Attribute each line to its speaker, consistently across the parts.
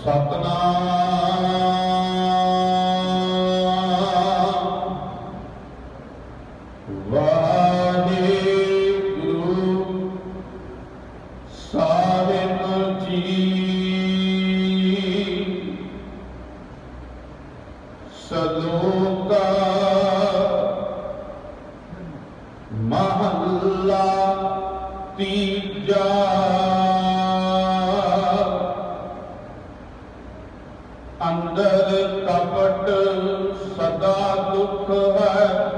Speaker 1: ਸਤਨਾਮ। ਵਾਹਿਗੁਰੂ ਸਾਹਿਬ ਜੀ ਸਲੋਕਾ ਮਹੱਲਾ ਤੀਜਾ। ਅੰਦਰ ਕਪਟ ਸਦਾ ਦੁਖ ਹੈ।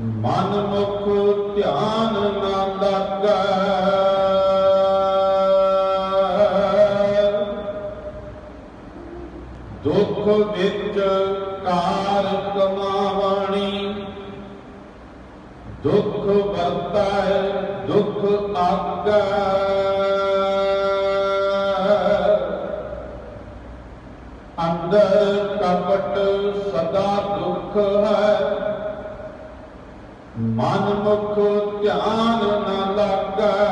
Speaker 1: ਮਨ ਮੁਖ ਧਿਆਨ ਨਾ ਲੱਗੈ। ਦੁਖ ਵਿੱਚ ਕਾਰ ਕਮਾਵਣੀ। ਦੁਖ ਵਰਤੈ, ਦੁਖ ਆਗੈ। ਅੰਦਰ ਕਪਟ ਸਦਾ ਦੁੱਖ ਹੈ। ਮਨ ਮੁਖ ਧਿਆਨ ਨਾ ਲੱਗੈ।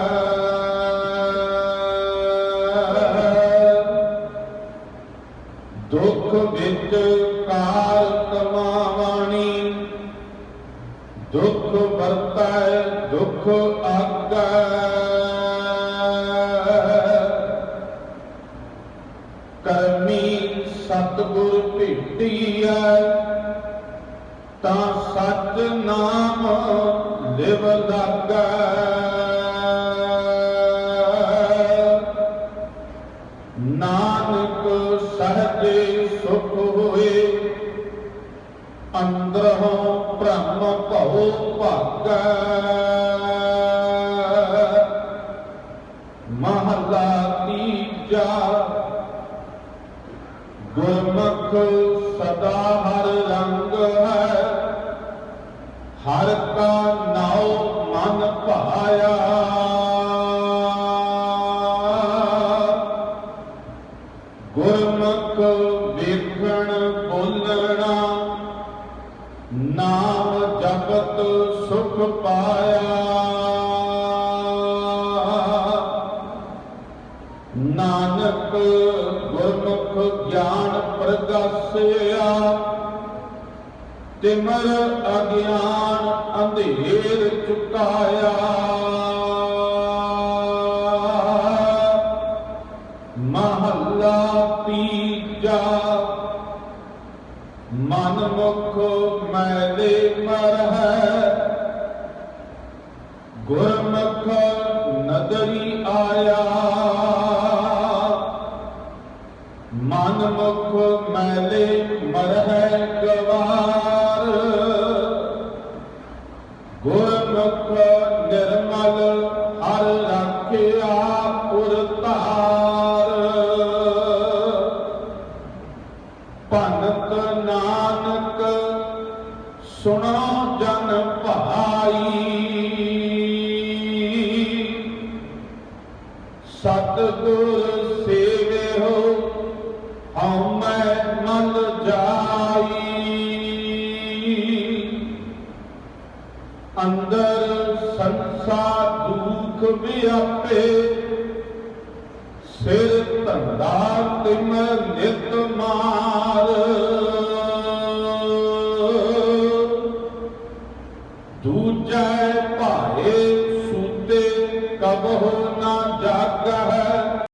Speaker 1: ਦੁੱਖ ਵਿੱਚ ਕਾਰ ਕਮਾਵਾਣੀ। ਦੁੱਖ ਵਰਤੈ, ਦੁੱਖ ਆਗੈ। ਕਰਮੀ ਸਤਿਗੁਰ ਭੇਟੀਐ, ਤਾਂ ਸੱਚ ਨਾਮ ਲਿਵ ਲਾਗੈ। ਨਾਨਕ ਸਹਜੇ ਸੁਖ ਹੋਏ, ਅੰਦਰੋਂ ਭ੍ਰਮ ਭਉ ਭਾਗੈ। ਮਹਲਾ ਤੀਜਾ ਗੁਰਮੁਖ ਸਦਾ ਹਰ ਰੰਗ ਹੈ। ਹਰ ਕਾ ਨਾਉ ਮਨ ਭਾਇਆ। ਗੁਰਮੁਖ ਵੇਖਣ ਬੋਲਣਾ, ਨਾਮ ਜਪਤ ਸੁਖ ਪਾਇਆ। ਨਾਨਕ ਗੁਰਮੁਖ ਗਿਆਨ ਪ੍ਰਗਾਸਿਆ ਤਿਮਰ ਅਗਿਆਨ ਅੰਧੇਰ ਚੁਕਾਇਆ। ਮਹੱਲਾ ਤੀਜਾ, ਮਨ ਮੁਖ ਮੈਲੇ ਮਰ ਹੈ ਗੁਰਮੁਖ ਮਨ ਮੁਖ ਮੈਲੇ ਮਰਹਿ ਗਵਾਰ। ਗੁਰਮੁਖ ਨਿਰਮਲ ਹਰ ਰੱਖਿਆ ਪੁਰ ਭਗਤ ਨਾਨਕ ਸੁਣੋ ਜਨ ਭਾਈ। ਅੰਦਰ ਸੰਸਾ ਦੁਖ ਵਿਆਪੇ ਸਿਰ ਧੰਦਾ ਤਿਮ ਨਿਤ ਮਾਰ। ਦੂਜੈ ਭਾਏ ਸੂਤੇ ਕਬਹੁ ਨਾ ਜਾਗਹ।